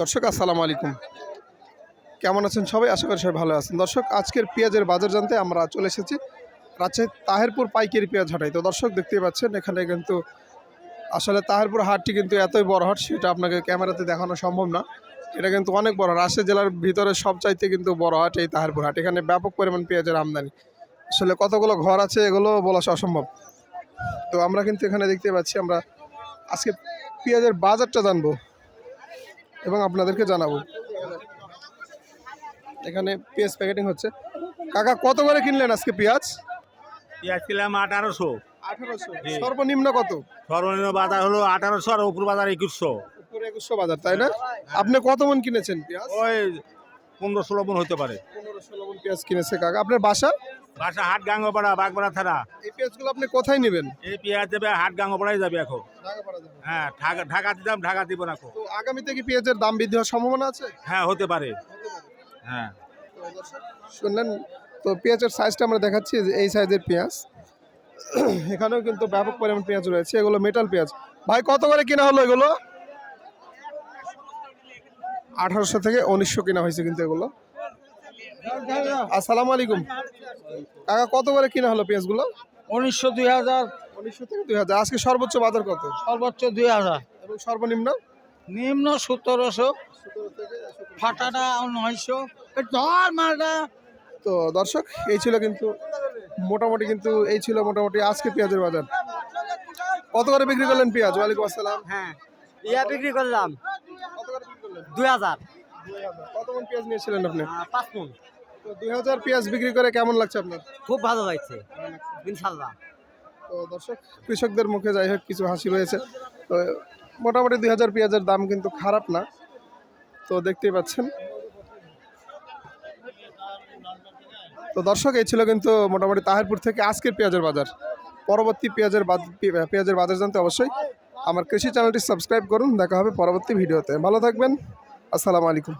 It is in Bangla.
দর্শক, আসসালামু আলাইকুম। কেমন আছেন সবাই? আশা করি সবাই ভালো আছেন। দর্শক, আজকের পেঁয়াজের বাজার জানতে আমরা চলে এসেছি। রাজশাহী তাহেরপুর পাইকারি পেঁয়াজ হাটাই তো দর্শক, দেখতেই পাচ্ছেন, এখানে কিন্তু আসলে তাহেরপুর হাটটি কিন্তু এতই বড় হাট, সেটা আপনাকে ক্যামেরাতে দেখানো সম্ভব না। এটা কিন্তু অনেক বড় রাজশাহী জেলার ভিতরে সবচাইতে কিন্তু বড় হাট এই তাহেরপুর হাট। এখানে ব্যাপক পরিমাণ পেঁয়াজের আমদানি। আসলে কতগুলো ঘর আছে, এগুলো বলা অসম্ভব। তো আমরা কিন্তু এখানে দেখতে পাচ্ছি, আমরা আজকে পেঁয়াজের বাজারটা জানব। এবং আপনাদেরকে জানাব। এখানে পেঁয়াজ প্যাকেটিং হচ্ছে। কাকা কত করে কিনলেন আজকে পেঁয়াজ? পেঁয়াজ কিলাম আঠারোশো। আঠারোশো। সর্বনিম্ন কত? সর্বনিম্ন বাজার হলো আঠারোশো আর উপর বাজার একুশশো। উপরে একুশশো বাজার তাই না? আপনি কত মন কিনেছেন পেঁয়াজ? ওই পনেরো ষোলো মন হতে পারে। পনেরো ষোলো মন পেঁয়াজ কিনেছে কাকা। আপনার বাসা? বাসা হাট গাঙ্গপাড়া বাগপাড়া থানা। এই পেঁয়াজগুলো আপনি কোথায় নেবেন? এই পেঁয়াজ যাবে হাট গাঙ্গপাড়াই যাবে এখন। হ্যাঁ ঢাকা ঢাকা দিতাম ঢাকা দিব না তো আগামীতে কি পেঁয়াজের দাম বৃদ্ধি হওয়ার সম্ভাবনা আছে? হ্যাঁ হতে পারে। হ্যাঁ। শুনলেন? তো পেঁয়াজের সাইজটা আমরা দেখাচ্ছি এই সাইজের পেঁয়াজ। এখানেও কিন্তু ব্যাপক পরিমাণ পেঁয়াজ রয়েছে এগুলো মেটাল পেঁয়াজ। ভাই কত করে কেনা হলো এগুলো? আঠারোশো থেকে উনিশশো কেনা হয়েছে কিন্তু এগুলো। আসসালামু আলাইকুম। কাকা কত করে কেনা হলো পেঁয়াজগুলো? উনিশশো দুই হাজার। উনিশশো থেকে দুই হাজার। আজকে সর্বোচ্চ বাজার কত? সর্বোচ্চ দুই হাজার। এবং সর্বনিম্ন? নিম্ন সতেরোশো। ফাটাটা নয়শো। ধর মালটা। তো দর্শক এই ছিল কিন্তু মোটামুটি কিন্তু এই ছিল মোটামুটি আজকে পেঁয়াজের বাজার। কত করে বিক্রি করলেন পেঁয়াজ? ওয়ালাইকুম আসসালাম। হ্যাঁ ইয়া বিক্রি করলাম। কত করে বিক্রি করলেন? দুই হাজার। কত মন পেঁয়াজ নিয়েছিলেন আপনি? পাঁচ মন। তো দুই হাজার পেঁয়াজ বিক্রি করে কেমন লাগছে আপনার? খুব ভালো লাগছে ইনশাল্লাহ। তো দর্শক কৃষকদের মুখে যাই হোক কিছু হাসি রয়েছে। তো মোটামুটি দুই হাজার পেঁয়াজের দাম কিন্তু খারাপ না। তো দেখতেই পাচ্ছেন। তো দর্শক এই ছিল কিন্তু মোটামুটি তাহিরপুর থেকে আজকের পেঁয়াজের বাজার। পরবর্তী পেঁয়াজের পেঁয়াজের বাজার জানতে অবশ্যই আমার কৃষি চ্যানেলটি সাবস্ক্রাইব করুন। দেখা হবে পরবর্তী ভিডিওতে। ভালো থাকবেন। আসসালামু আলাইকুম।